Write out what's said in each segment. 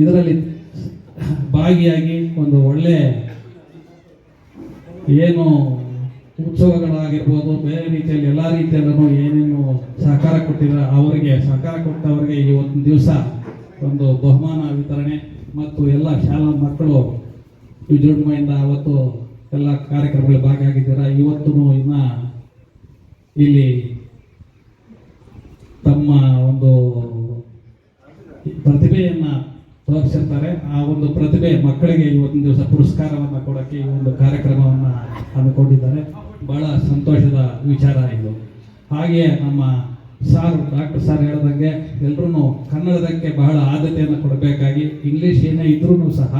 ಇದರಲ್ಲಿ ಭಾಗಿಯಾಗಿ ಒಂದು ಒಳ್ಳೆ ಏನು ಉತ್ಸವಗಳಾಗಿರ್ಬೋದು, ಬೇರೆ ರೀತಿಯಲ್ಲಿ ಎಲ್ಲ ರೀತಿಯಲ್ಲೂ ಏನೇನು ಸಹಕಾರ ಕೊಟ್ಟಿದ್ದಾರೆ, ಅವರಿಗೆ ಸಹಕಾರ ಕೊಟ್ಟವರಿಗೆ ಒಂದು ದಿವಸ ಒಂದು ಬಹುಮಾನ ವಿತರಣೆ ಮತ್ತು ಎಲ್ಲ ಶಾಲಾ ಮಕ್ಕಳು ವಿಜೃಂಭಣೆಯಿಂದ ಅವತ್ತು ಎಲ್ಲ ಕಾರ್ಯಕ್ರಮಗಳಲ್ಲಿ ಭಾಗಿಯಾಗಿದ್ದೀರಾ? ಇವತ್ತು ಇನ್ನ ಇಲ್ಲಿ ತಮ್ಮ ಒಂದು ಪ್ರತಿಭೆಯನ್ನ ತೋರಿಸಿರ್ತಾರೆ ಆ ಒಂದು ಪ್ರತಿಭೆ ಮಕ್ಕಳಿಗೆ ಇವತ್ತಿನ ದಿವಸ ಪುರಸ್ಕಾರವನ್ನು ಕೊಡೋಕ್ಕೆ ಈ ಒಂದು ಕಾರ್ಯಕ್ರಮವನ್ನು ಹಮ್ಮಿಕೊಂಡಿದ್ದಾರೆ. ಬಹಳ ಸಂತೋಷದ ವಿಚಾರ ಇದು. ಹಾಗೆಯೇ ನಮ್ಮ ಸಾರ್ ಡಾಕ್ಟರ್ ಸಾರ್ ಹೇಳ್ದಂಗೆ ಎಲ್ಲರೂ ಕನ್ನಡದಕ್ಕೆ ಬಹಳ ಆದ್ಯತೆಯನ್ನು ಕೊಡಬೇಕಾಗಿ ಇಂಗ್ಲೀಷ್ ಏನೇ ಇದ್ರೂ ಸಹ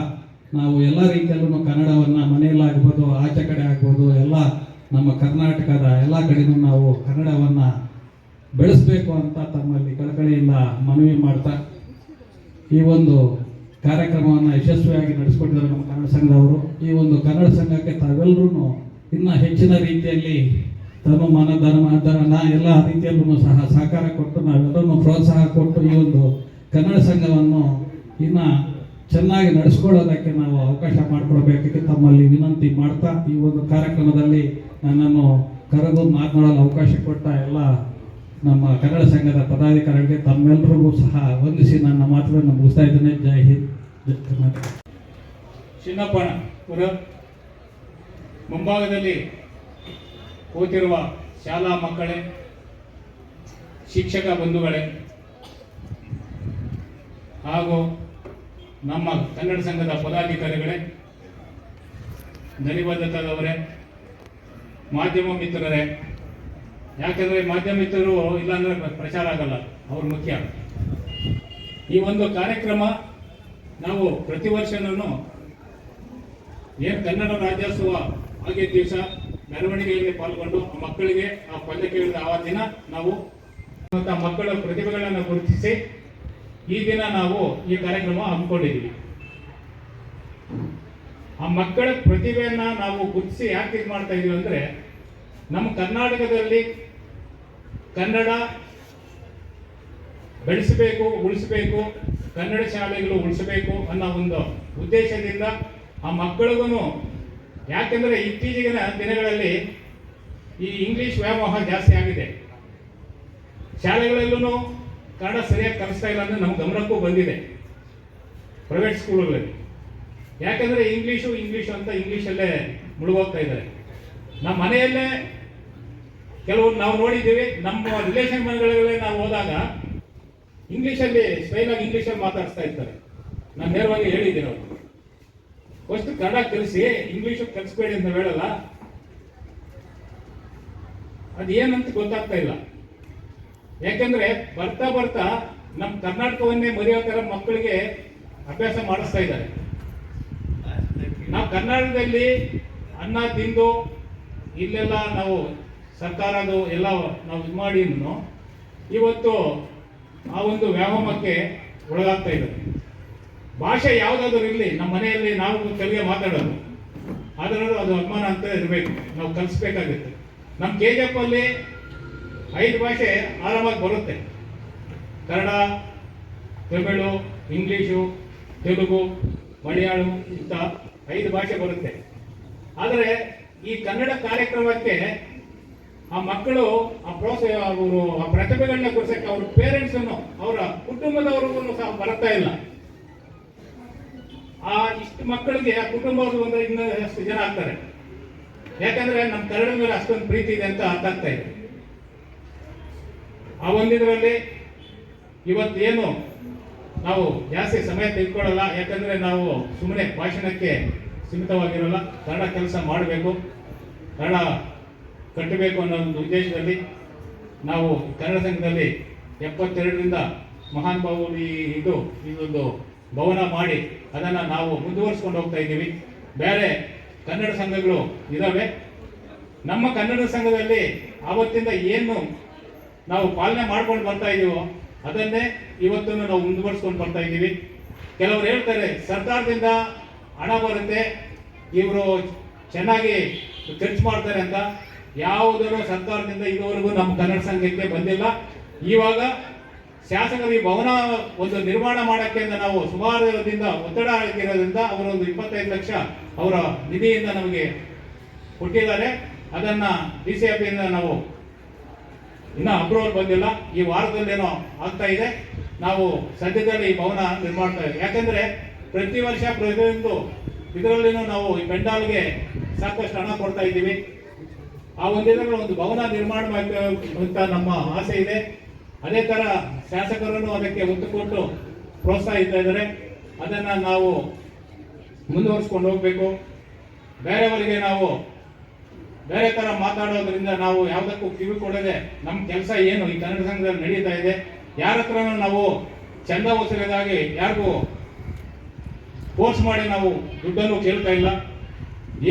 ನಾವು ಎಲ್ಲ ರೀತಿಯಲ್ಲೂ ಕನ್ನಡವನ್ನು ಮನೆಯಲ್ಲಾಗ್ಬೋದು ಆಚೆ ಕಡೆ ಆಗ್ಬೋದು, ಎಲ್ಲ ನಮ್ಮ ಕರ್ನಾಟಕದ ಎಲ್ಲ ಕಡೆಯೂ ನಾವು ಕನ್ನಡವನ್ನು ಬೆಳೆಸಬೇಕು ಅಂತ ತಮ್ಮಲ್ಲಿ ಕಳಕಳಿಯಿಂದ ಮನವಿ ಮಾಡ್ತಾ ಈ ಒಂದು ಕಾರ್ಯಕ್ರಮವನ್ನು ಯಶಸ್ವಿಯಾಗಿ ನಡೆಸಿಕೊಟ್ಟಿದ್ದಾರೆ ನಮ್ಮ ಕನ್ನಡ ಸಂಘದವರು ಈ ಒಂದು ಕನ್ನಡ ಸಂಘಕ್ಕೆ ತಾವೆಲ್ಲರೂ ಇನ್ನೂ ಹೆಚ್ಚಿನ ರೀತಿಯಲ್ಲಿ ತಮ್ಮ ಮನ ಧರ್ಮ ಧನ ಎಲ್ಲ ರೀತಿಯಲ್ಲೂ ಸಹ ಸಹಕಾರ ಕೊಟ್ಟು ನಾವೆಲ್ಲರೂ ಪ್ರೋತ್ಸಾಹ ಕೊಟ್ಟು ಈ ಒಂದು ಕನ್ನಡ ಸಂಘವನ್ನು ಇನ್ನು ಚೆನ್ನಾಗಿ ನಡೆಸ್ಕೊಳ್ಳೋದಕ್ಕೆ ನಾವು ಅವಕಾಶ ಮಾಡಿಕೊಡ್ಬೇಕಕ್ಕೆ ತಮ್ಮಲ್ಲಿ ವಿನಂತಿ ಮಾಡ್ತಾ ಈ ಒಂದು ಕಾರ್ಯಕ್ರಮದಲ್ಲಿ ನನ್ನನ್ನು ಕರೆದು ಮಾತನಾಡಲು ಅವಕಾಶ ಕೊಟ್ಟ ಎಲ್ಲ ನಮ್ಮ ಕನ್ನಡ ಸಂಘದ ಪದಾಧಿಕಾರಿಗಳಿಗೆ ತಮ್ಮೆಲ್ಲರಿಗೂ ಸಹ ವಂದಿಸಿ ನನ್ನ ಮಾತುಗಳನ್ನು ಮುಗಿಸ್ತಾ ಇದ್ದೇನೆ. ಜೈ ಹಿಂದ್. ಜೈ ಕರ್ನಾಟಕ. ಚಿನ್ನಪ್ಪಣ ಅವರ ಮುಂಭಾಗದಲ್ಲಿ ಕೂತಿರುವ ಶಾಲಾ ಮಕ್ಕಳೇ, ಶಿಕ್ಷಕ ಬಂಧುಗಳೇ, ಹಾಗೂ ನಮ್ಮ ಕನ್ನಡ ಸಂಘದ ಪದಾಧಿಕಾರಿಗಳೇ ದನಿಬದ್ಧತದವರೇ ಮಾಧ್ಯಮ ಮಿತ್ರರೇ ಯಾಕಂದರೆ ಮಾಧ್ಯಮ ಮಿತ್ರರು ಇಲ್ಲಾಂದ್ರೆ ಪ್ರಚಾರ ಆಗಲ್ಲ, ಅವ್ರು ಮುಖ್ಯ. ಈ ಒಂದು ಕಾರ್ಯಕ್ರಮ ನಾವು ಪ್ರತಿ ವರ್ಷನೂ ಏನು ಕನ್ನಡ ರಾಜ್ಯೋತ್ಸವ ಹಾಗೆ ದಿವಸ ಮೆರವಣಿಗೆಯಲ್ಲಿ ಪಾಲ್ಗೊಂಡು ಮಕ್ಕಳಿಗೆ ಆ ಪದ ಕೇಳಿದ ಆ ದಿನ ನಾವು ಮಕ್ಕಳ ಪ್ರತಿಭೆಗಳನ್ನು ಗುರುತಿಸಿ ಈ ದಿನ ನಾವು ಈ ಕಾರ್ಯಕ್ರಮ ಹಮ್ಮಿಕೊಂಡಿದ್ದೀವಿ. ಆ ಮಕ್ಕಳ ಪ್ರತಿಭೆಯನ್ನ ನಾವು ಗುರುತಿಸಿ ಯಾಕೆ ಇದು ಮಾಡ್ತಾ ಇದೀವಿ ಅಂದ್ರೆ ನಮ್ಮ ಕರ್ನಾಟಕದಲ್ಲಿ ಕನ್ನಡ ಬೆಳೆಸಬೇಕು, ಉಳಿಸಬೇಕು, ಕನ್ನಡ ಶಾಲೆಗಳು ಉಳಿಸಬೇಕು ಅನ್ನೋ ಒಂದು ಉದ್ದೇಶದಿಂದ ಆ ಮಕ್ಕಳಿಗೂ ಯಾಕೆಂದರೆ ಇತ್ತೀಚಿನ ದಿನಗಳಲ್ಲಿ ಈ ಇಂಗ್ಲಿಷ್ ವ್ಯಾಮೋಹ ಜಾಸ್ತಿ ಆಗಿದೆ. ಶಾಲೆಗಳಲ್ಲೂ ಕನ್ನಡ ಸರಿಯಾಗಿ ಕಲಿಸ್ತಾ ಇಲ್ಲ ಅಂದ್ರೆ ನಮ್ಮ ಗಮನಕ್ಕೂ ಬಂದಿದೆ. ಪ್ರೈವೇಟ್ ಸ್ಕೂಲ್ಗಳಲ್ಲಿ. ಯಾಕಂದ್ರೆ ಇಂಗ್ಲೀಷು ಇಂಗ್ಲೀಷು ಅಂತ ಇಂಗ್ಲೀಷಲ್ಲೇ ಮುಳುಗೋಗ್ತಾ ಇದ್ದಾರೆ. ನಮ್ಮ ಮನೆಯಲ್ಲೇ ಕೆಲವು ನಾವು ನೋಡಿದ್ದೀವಿ ನಮ್ಮ ರಿಲೇಷನ್ ಮನೆಗಳಲ್ಲೇ ನಾವು ಹೋದಾಗ ಇಂಗ್ಲೀಷಲ್ಲಿ ಸ್ಟೈಲಾಗಿ ಇಂಗ್ಲೀಷಲ್ಲಿ ಮಾತಾಡಿಸ್ತಾ ಇರ್ತಾರೆ. ನಾನು ನೇರವಾಗಿ ಹೇಳಿದ್ದೀನಿ ಅವರು. ಫಸ್ಟ್ ಕನ್ನಡ ಕಲಿಸಿ ಇಂಗ್ಲೀಷು ಕಲಿಸ್ಬೇಡಿ ಅಂತ ಹೇಳಲ್ಲ. ಅದೇನಂತ ಗೊತ್ತಾಗ್ತಾ ಇಲ್ಲ. ಯಾಕಂದ್ರೆ ಬರ್ತಾ ಬರ್ತಾ ನಮ್ಮ ಕರ್ನಾಟಕವನ್ನೇ ಮರೆಯೋ ಥರ ಮಕ್ಕಳಿಗೆ ಅಭ್ಯಾಸ ಮಾಡಿಸ್ತಾ ಇದ್ದಾರೆ. ನಾವು ಕರ್ನಾಟಕದಲ್ಲಿ ಅನ್ನ ತಿಂದು ಇಲ್ಲೆಲ್ಲ ನಾವು ಸರ್ಕಾರದು ಎಲ್ಲ ನಾವು ಇದು ಮಾಡಿ ಇವತ್ತು ಆ ಒಂದು ವ್ಯಾಮಕ್ಕೆ ಒಳಗಾಗ್ತಾ ಇದ್ದಾರೆ ಭಾಷೆ ಯಾವುದಾದ್ರೂ ಇರಲಿ, ನಮ್ಮ ಮನೆಯಲ್ಲಿ ನಾವು ತೆಲುಗೆ ಮಾತಾಡೋದು ಆದರೂ ಅದು ಅಭಿಮಾನ ಅಂತ ಇರಬೇಕು. ನಾವು ಕಲಿಸ್ಬೇಕಾಗುತ್ತೆ. ನಮ್ಮ ಕೆ ಜಿ ಎಫ್ ಅಲ್ಲಿ ಐದು ಭಾಷೆ ಆರಾಮಾಗಿ ಬರುತ್ತೆ. ಕನ್ನಡ, ತಮಿಳು, ಇಂಗ್ಲೀಷು, ತೆಲುಗು, ಮಲಯಾಳಂ ಇಂಥ ಐದು ಭಾಷೆ ಬರುತ್ತೆ. ಆದರೆ ಈ ಕನ್ನಡ ಕಾರ್ಯಕ್ರಮಕ್ಕೆ ಆ ಮಕ್ಕಳು, ಆ ಪ್ರೋತ್ಸಾಹ ಅವರು, ಆ ಪ್ರತಿಭೆಗಳನ್ನ ಗುರ್ಸಕ್ಕೆ ಅವ್ರ ಪೇರೆಂಟ್ಸ್ ಅನ್ನು, ಅವರ ಕುಟುಂಬದವರು ಸಹ ಬರ್ತಾ ಇಲ್ಲ. ಆ ಇಷ್ಟು ಮಕ್ಕಳಿಗೆ ಆ ಕುಟುಂಬದವರು ಒಂದು ಇನ್ನಷ್ಟು ಜನ ಆಗ್ತಾರೆ. ಯಾಕಂದ್ರೆ ನಮ್ಮ ಕನ್ನಡ ಮೇಲೆ ಅಷ್ಟೊಂದು ಪ್ರೀತಿ ಇದೆ ಅಂತ ಅರ್ಥ ಆಗ್ತಾ ಇದೆ. ಆ ಒಂದಿದ್ರಲ್ಲಿ ಇವತ್ತೇನು ನಾವು ಜಾಸ್ತಿ ಸಮಯ ತೆಗೆದುಕೊಳ್ಳಲ್ಲ, ಯಾಕಂದ್ರೆ ನಾವು ಸುಮ್ಮನೆ ಭಾಷಣಕ್ಕೆ ಸೀಮಿತವಾಗಿರಲ್ಲ. ಕನ್ನಡ ಕೆಲಸ ಮಾಡಬೇಕು. ಕನ್ನಡ ಕಟ್ಟಬೇಕು ಅನ್ನೋ ಒಂದು ಉದ್ದೇಶದಲ್ಲಿ ನಾವು ಕನ್ನಡ ಸಂಘದಲ್ಲಿ ಎಪ್ಪತ್ತೆರಡರಿಂದ ಮಹಾನ್ ಈ ಇದು, ಇದೊಂದು ಭವನ ಮಾಡಿ ಅದನ್ನು ನಾವು ಮುಂದುವರಿಸ್ಕೊಂಡು ಹೋಗ್ತಾ ಇದ್ದೀವಿ. ಬೇರೆ ಕನ್ನಡ ಸಂಘಗಳು ಇದ್ದಾವೆ ನಮ್ಮ ಕನ್ನಡ ಸಂಘದಲ್ಲಿ ಆವತ್ತಿಂದ ಏನು ನಾವು ಪಾಲನೆ ಮಾಡ್ಕೊಂಡು ಬರ್ತಾ ಇದೀವೋ ಅದನ್ನೇ ಇವತ್ತು ನಾವು ಮುಂದುವರಿಸ್ಕೊಂಡು ಬರ್ತಾ ಇದ್ದೀವಿ. ಕೆಲವರು ಹೇಳ್ತಾರೆ, ಸರ್ಕಾರದಿಂದ ಹಣ ಬರುತ್ತೆ, ಇವರು ಚೆನ್ನಾಗಿ ಖರ್ಚು ಮಾಡ್ತಾರೆ ಅಂತ. ಯಾವುದರ ಸರ್ಕಾರದಿಂದ ಇದುವರೆಗೂ ನಮ್ಮ ಕನ್ನಡ ಸಂಘಕ್ಕೆ ಬಂದಿಲ್ಲ. ಇವಾಗ ಶಾಸಕರು ಈ ಭವನ ಒಂದು ನಿರ್ಮಾಣ ಮಾಡಕ್ಕೆ ನಾವು ಸುಮಾರು ದಿನದಿಂದ ಒತ್ತಡ ಆಗಿರೋದ್ರಿಂದ ಅವರು ಒಂದು ಇಪ್ಪತ್ತೈದು ಲಕ್ಷ ಅವರ ನಿಧಿಯಿಂದ ನಮಗೆ ಕೊಟ್ಟಿದ್ದಾರೆ. ಅದನ್ನ ಡಿ ಸಿ ಇಂದ ನಾವು ಇನ್ನ ಅಪ್ರೂವಲ್ ಬಂದಿಲ್ಲ. ಈ ವಾರದಲ್ಲೇನೋ ಆಗ್ತಾ ಇದೆ. ನಾವು ಸದ್ಯದಲ್ಲಿ ಈ ಭವನ ನಿರ್ಮಾಣ ಯಾಕಂದ್ರೆ ಪ್ರತಿ ವರ್ಷ ಪ್ರತಿಯೊಂದು ಇದರಲ್ಲಿನೂ ನಾವು ಈ ಪೆಂಡಾಲ್ಗೆ ಸಾಕಷ್ಟು ಹಣ ಕೊಡ್ತಾ ಇದ್ದೀವಿ. ಆ ಒಂದಿದ್ರಲ್ಲಿ ಒಂದು ಭವನ ನಿರ್ಮಾಣ ಅಂತ ನಮ್ಮ ಆಸೆ ಇದೆ. ಅದೇ ತರ ಶಾಸಕರನ್ನು ಅದಕ್ಕೆ ಒತ್ತು ಕೊಟ್ಟು ಪ್ರೋತ್ಸಾಹಿಸ್ತಾ ಇದ್ದಾರೆ. ಅದನ್ನ ನಾವು ಮುಂದುವರಿಸ್ಕೊಂಡು ಹೋಗಬೇಕು. ಬೇರೆಯವರಿಗೆ ನಾವು ಬೇರೆ ಥರ ಮಾತಾಡೋದ್ರಿಂದ ನಾವು ಯಾವುದಕ್ಕೂ ಕಿವಿ ಕೊಡದೆ ನಮ್ಮ ಕೆಲಸ ಏನು ಈ ಕನ್ನಡ ಸಂಘದಲ್ಲಿ ನಡೀತಾ ಇದೆ. ಯಾರ ಹತ್ರನೂ ನಾವು ಚಂದ ವಸೂಲಿದಾಗಿ ಯಾರಿಗೂ ಫೋರ್ಸ್ ಮಾಡಿ ನಾವು ದುಡ್ಡನ್ನು ಕೇಳ್ತಾ ಇಲ್ಲ.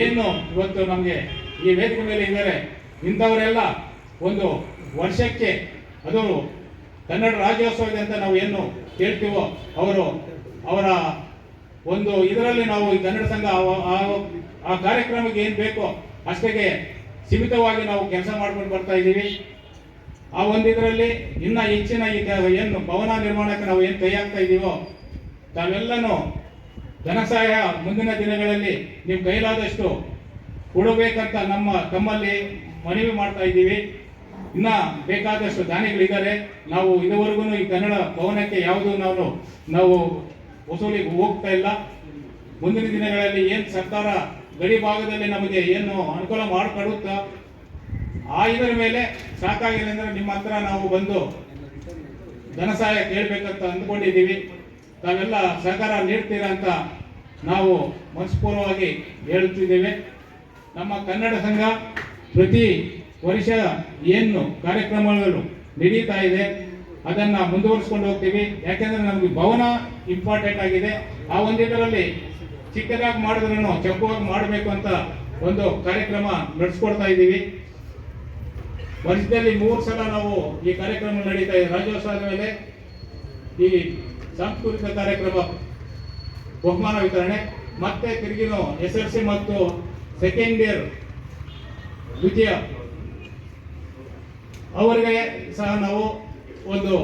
ಏನು ಇವತ್ತು ನಮಗೆ ಈ ವೇದಿಕೆ ಮೇಲೆ ಇದ್ದಾರೆ ಇಂಥವರೆಲ್ಲ ಒಂದು ವರ್ಷಕ್ಕೆ ಅದು ಕನ್ನಡ ರಾಜ್ಯೋತ್ಸವ ಇದೆ ಅಂತ ನಾವು ಏನು ಕೇಳ್ತೀವೋ ಅವರು ಅವರ ಒಂದು ಇದರಲ್ಲಿ ನಾವು ಈ ಕನ್ನಡ ಸಂಘ ಆ- ಕಾರ್ಯಕ್ರಮಕ್ಕೆ ಏನು ಬೇಕೋ ಅಷ್ಟಕ್ಕೆ ಸೀಮಿತವಾಗಿ ನಾವು ಕೆಲಸ ಮಾಡ್ಕೊಂಡು ಬರ್ತಾ ಇದ್ದೀವಿ. ಆ ಒಂದು ಇದರಲ್ಲಿ ಇನ್ನ ಹೆಚ್ಚಿನ ಈ ಏನು ಭವನ ನಿರ್ಮಾಣಕ್ಕೆ ನಾವು ಏನು ಕೈ ಹಾಕ್ತಾ ಇದ್ದೀವೋ ತಾವೆಲ್ಲನೂ ಧನಸಹಾಯ ಮುಂದಿನ ದಿನಗಳಲ್ಲಿ ನಿಮ್ಮ ಕೈಲಾದಷ್ಟು ಕೊಡಬೇಕಂತ ನಮ್ಮ ತಮ್ಮಲ್ಲಿ ಮನವಿ ಮಾಡ್ತಾ ಇದ್ದೀವಿ. ಇನ್ನ ಬೇಕಾದಷ್ಟು ದಾನಿಗಳಿದ್ದಾರೆ. ನಾವು ಇದುವರೆಗೂ ಈ ಕನ್ನಡ ಭವನಕ್ಕೆ ಯಾವುದು ನಾವು ನಾವು ವಸೂಲಿಗೆ ಹೋಗ್ತಾ ಇಲ್ಲ. ಮುಂದಿನ ದಿನಗಳಲ್ಲಿ ಏನು ಸರ್ಕಾರ ಗಡಿ ಭಾಗದಲ್ಲಿ ನಮಗೆ ಏನು ಅನುಕೂಲ ಮಾಡಿಕೊಡುತ್ತಾ, ಆ ಇದರ ಮೇಲೆ ಸಾಕಾಗಿಲ್ಲ ಅಂದ್ರೆ ನಿಮ್ಮ ಹತ್ರ ನಾವು ಬಂದು ಧನ ಸಹಾಯ ಕೇಳಬೇಕಂತ ಅಂದ್ಕೊಂಡಿದ್ದೀವಿ. ತಾವೆಲ್ಲ ಸಹಕಾರ ನೀಡ್ತೀರಾ ಅಂತ ನಾವು ಮನಸ್ಪೂರ್ವವಾಗಿ ಹೇಳುತ್ತಿದ್ದೇವೆ. ನಮ್ಮ ಕನ್ನಡ ಸಂಘ ಪ್ರತಿ ವರ್ಷ ಏನು ಕಾರ್ಯಕ್ರಮಗಳು ನಡೀತಾ ಇದೆ, ಅದನ್ನ ಮುಂದುವರಿಸ್ಕೊಂಡು ಹೋಗ್ತೀವಿ. ಯಾಕೆಂದರೆ ನಮಗೆ ಭವನ ಇಂಪಾರ್ಟೆಂಟ್ ಆಗಿದೆ. ಆ ಒಂದಿದರಲ್ಲಿ ಚಿಕ್ಕದಾಗಿ ಮಾಡಿದ್ರೂ ಚೊಕ್ಕವಾಗಿ ಮಾಡಬೇಕು ಅಂತ ಒಂದು ಕಾರ್ಯಕ್ರಮ ನಡೆಸ್ಕೊಡ್ತಾ ಇದ್ದೀವಿ. ವರ್ಷದಲ್ಲಿ ಮೂರು ಸಲ ನಾವು ಈ ಕಾರ್ಯಕ್ರಮ ನಡೀತಾ ಇದೆ. ರಾಜ್ಯೋತ್ಸವದ ಮೇಲೆ ಈ ಸಾಂಸ್ಕೃತಿಕ ಕಾರ್ಯಕ್ರಮ, ಬಹುಮಾನ ವಿತರಣೆ, ಮತ್ತೆ ತಿರುಗಿನ ಎಸ್ ಎಲ್ ಸಿ ಮತ್ತು ಸೆಕೆಂಡ್ ಇಯರ್ ದ್ವಿತೀಯ ಅವರಿಗೆ ಸಹ ನಾವು ಒಂದು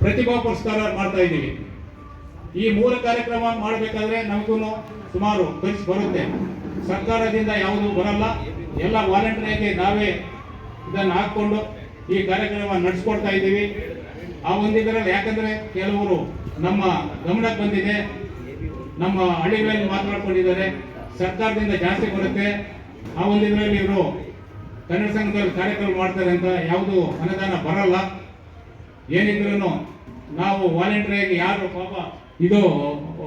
ಪ್ರತಿಭಾ ಪುರಸ್ಕಾರ ಮಾಡ್ತಾ ಇದ್ದೀವಿ. ಈ ಮೂರು ಕಾರ್ಯಕ್ರಮ ಮಾಡಬೇಕಾದ್ರೆ ನಮಗೂ ಸುಮಾರು ಖರ್ಚು ಬರುತ್ತೆ. ಸರ್ಕಾರದಿಂದ ಯಾವುದು ಬರಲ್ಲ. ಎಲ್ಲ ವಾಲಂಟಿಯರ್ಗೆ ನಾವೇ ಇದನ್ನು ಹಾಕ್ಕೊಂಡು ಈ ಕಾರ್ಯಕ್ರಮ ನಡೆಸ್ಕೊಡ್ತಾ ಇದ್ದೀವಿ. ಆ ಒಂದಿದ್ರಲ್ಲಿ ಯಾಕಂದ್ರೆ ಕೆಲವರು ನಮ್ಮ ಗಮನಕ್ಕೆ ಬಂದಿದೆ. ನಮ್ಮ ಹಳ್ಳಿಗಳಲ್ಲಿ ಮಾತನಾಡ್ಕೊಂಡಿದ್ದಾರೆ ಸರ್ಕಾರದಿಂದ ಜಾಸ್ತಿ ಬರುತ್ತೆ ಆ ಒಂದಿದ್ರಲ್ಲಿ ಇವರು ಕನ್ನಡ ಸಂಘದಲ್ಲಿ ಕಾರ್ಯಕ್ರಮ ಮಾಡ್ತಾರೆ ಅಂತ ಯಾವುದು ಅನುದಾನ ಬರಲ್ಲ. ಏನಿದ್ರು ನಾವು ವಾಲಂಟಿಯರ್ ಯಾರು ಪಾಪ ಇದು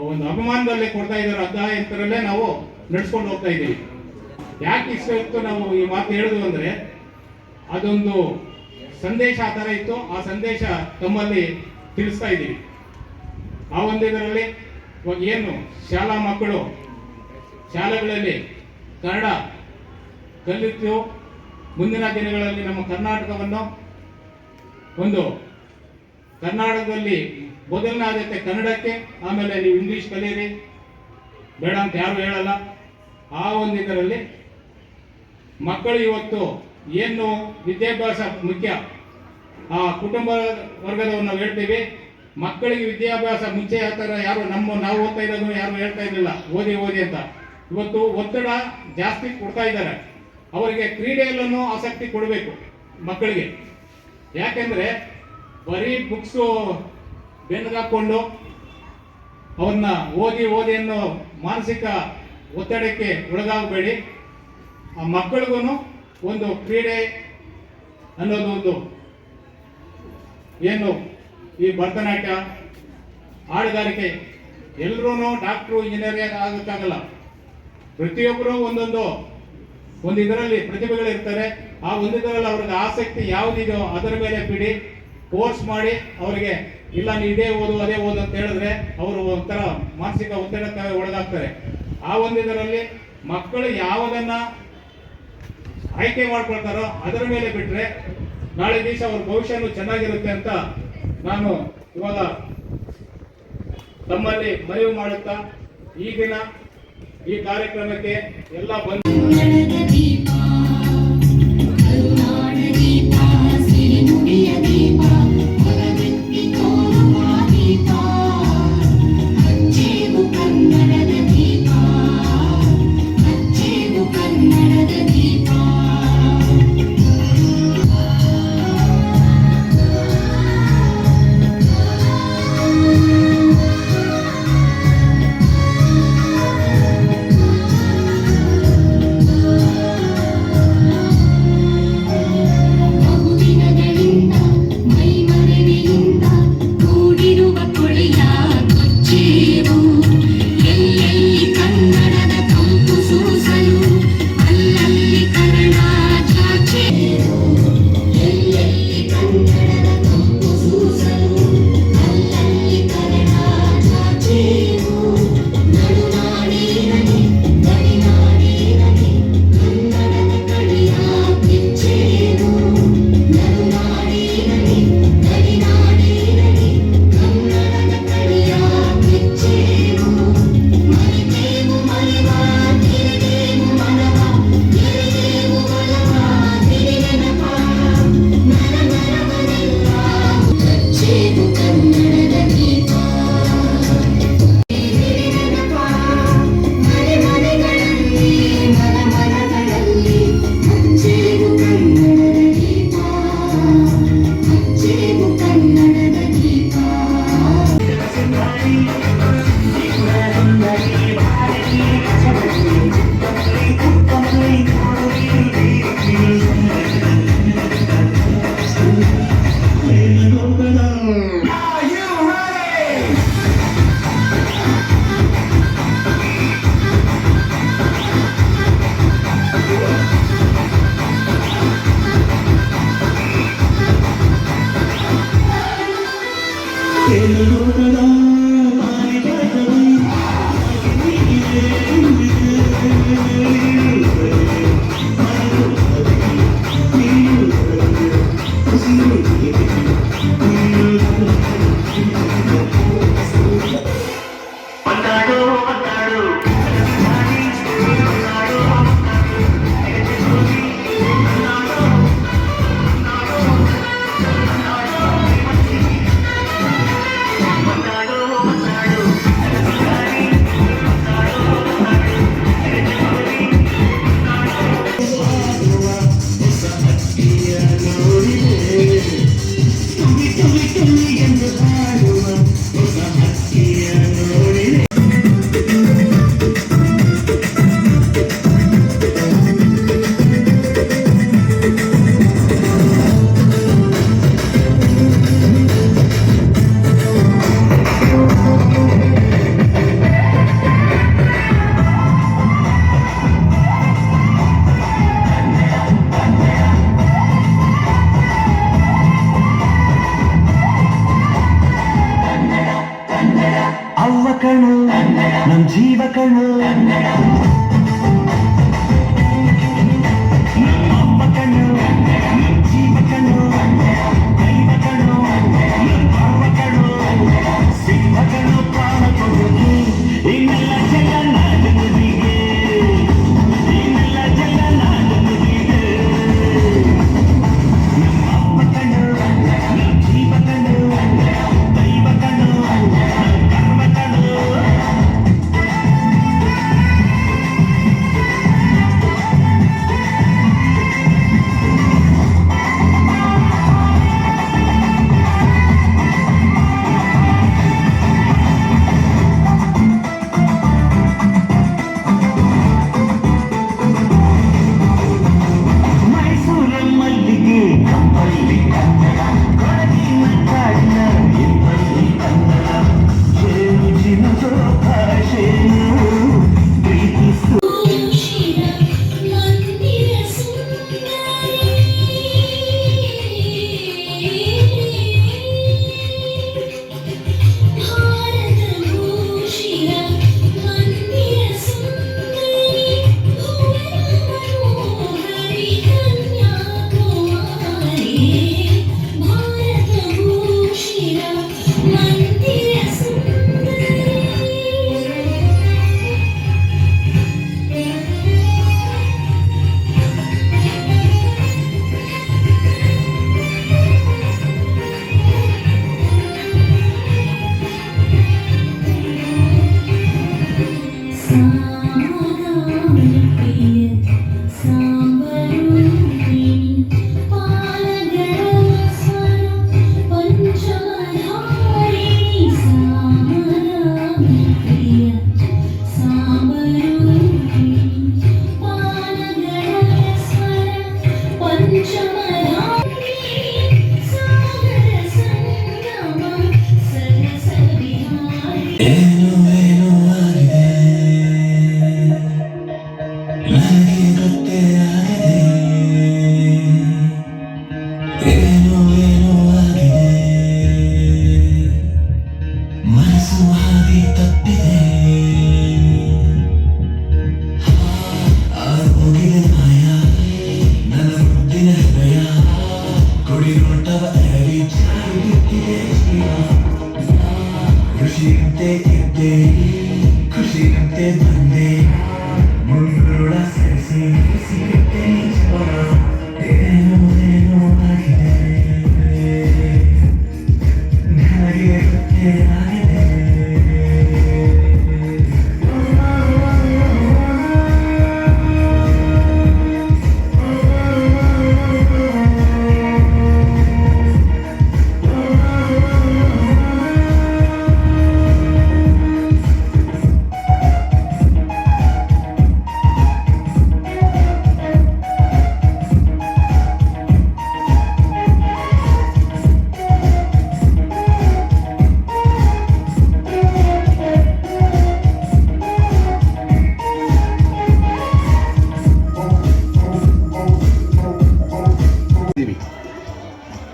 ಒಂದು ಅಭಿಮಾನದಲ್ಲಿ ಕೊಡ್ತಾ ಇದ್ದಾರೆ ಅದ ಇಂಥರಲ್ಲೇ ನಾವು ನಡ್ಸ್ಕೊಂಡು ಹೋಗ್ತಾ ಇದ್ದೀವಿ. ಯಾಕೆ ಇತ್ತು ನಾವು ಈ ಮಾತು ಹೇಳುದು ಅಂದರೆ ಅದೊಂದು ಸಂದೇಶ ಆ ಥರ ಇತ್ತು. ಆ ಸಂದೇಶ ತಮ್ಮಲ್ಲಿ ತಿಳಿಸ್ತಾ ಇದ್ದೀವಿ. ಆ ಒಂದು ಇದರಲ್ಲಿ ಏನು ಶಾಲಾ ಮಕ್ಕಳು ಶಾಲೆಗಳಲ್ಲಿ ಕನ್ನಡ ಕಲಿತು ಮುಂದಿನ ದಿನಗಳಲ್ಲಿ ನಮ್ಮ ಕರ್ನಾಟಕವನ್ನು ಒಂದು ಕರ್ನಾಟಕದಲ್ಲಿ ಆದ್ಯತೆ ಕನ್ನಡಕ್ಕೆ, ಆಮೇಲೆ ನೀವು ಇಂಗ್ಲಿಷ್ ಕಲಿಯಿರಿ. ಬೇಡ ಅಂತ ಯಾರು ಹೇಳಲ್ಲ. ಆ ಒಂದು ಇದರಲ್ಲಿ ಮಕ್ಕಳು ಇವತ್ತು ಏನು ವಿದ್ಯಾಭ್ಯಾಸ ಮುಖ್ಯ? ಆ ಕುಟುಂಬ ವರ್ಗದವ್ರು ನಾವು ಹೇಳ್ತೀವಿ, ಮಕ್ಕಳಿಗೆ ವಿದ್ಯಾಭ್ಯಾಸ ಮುಂಚೆ ಆ ಥರ ಯಾರು ನಮ್ಮ ನಾವು ಓದ್ತಾ ಇರೋದು ಯಾರು ಹೇಳ್ತಾ ಇರಲಿಲ್ಲ. ಓದಿ ಓದಿ ಅಂತ. ಇವತ್ತು ಒತ್ತಡ ಜಾಸ್ತಿ ಕೊಡ್ತಾ ಇದ್ದಾರೆ. ಅವರಿಗೆ ಕ್ರೀಡೆಯಲ್ಲೂ ಆಸಕ್ತಿ ಕೊಡಬೇಕು ಮಕ್ಕಳಿಗೆ. ಯಾಕೆಂದ್ರೆ ಬರೀ ಬುಕ್ಸು ಬೆನ್ನಿಗಾಕೊಂಡು ಅವನ್ನ ಓದಿ ಓದಿ ಅನ್ನೋ ಮಾನಸಿಕ ಒತ್ತಡಕ್ಕೆ ಒಳಗಾಗಬೇಡಿ. ಆ ಮಕ್ಕಳಿಗೂ ಒಂದು ಕ್ರೀಡೆ ಅನ್ನೋದು ಒಂದು ಏನು ಈ ಭರತನಾಟ್ಯ ಹಾಡುಗಾರಿಕೆ ಎಲ್ಲರೂ ಡಾಕ್ಟ್ರು ಇಂಜಿನಿಯರ್ ಆಗಕ್ಕಾಗಲ್ಲ. ಪ್ರತಿಯೊಬ್ಬರು ಒಂದೊಂದು, ಒಂದು ಇದರಲ್ಲಿ ಪ್ರತಿಭೆಗಳಿರ್ತಾರೆ ಆ ಒಂದಿದರಲ್ಲಿ ಅವ್ರಿಗೆ ಆಸಕ್ತಿ ಯಾವುದಿದೆಯೋ ಅದರ ಮೇಲೆ ಬಿಡಿ, ಕೋರ್ಸ್ ಮಾಡಿ, ಅವರಿಗೆ ಇಲ್ಲ, ನೀ ಇದೇ ಓದು, ಅದೇ ಓದು ಅಂತ ಹೇಳಿದ್ರೆ ಅವರು ಒಂಥರ ಮಾನಸಿಕ ಒತ್ತಡಕ್ಕೆ ಒಳಗಾಗ್ತಾರೆ. ಆ ಒಂದಿದರಲ್ಲಿ ಮಕ್ಕಳು ಯಾವುದನ್ನ ಆಯ್ಕೆ ಮಾಡ್ಕೊಳ್ತಾರೋ ಅದರ ಮೇಲೆ ಬಿಟ್ರೆ ನಾಳೆ ದಿವಸ ಅವ್ರ ಭವಿಷ್ಯನೂ ಚೆನ್ನಾಗಿರುತ್ತೆ ಅಂತ ನಾನು ಇವಾಗ ತಮ್ಮಲ್ಲಿ ಮನವಿ ಮಾಡುತ್ತಾ, ಈಗಿನ ಈ ಕಾರ್ಯಕ್ರಮಕ್ಕೆ ಎಲ್ಲ ಬಂದು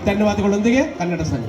ಧನ್ಯವಾದಗಳೊಂದಿಗೆ ಕನ್ನಡ ಸಂಘ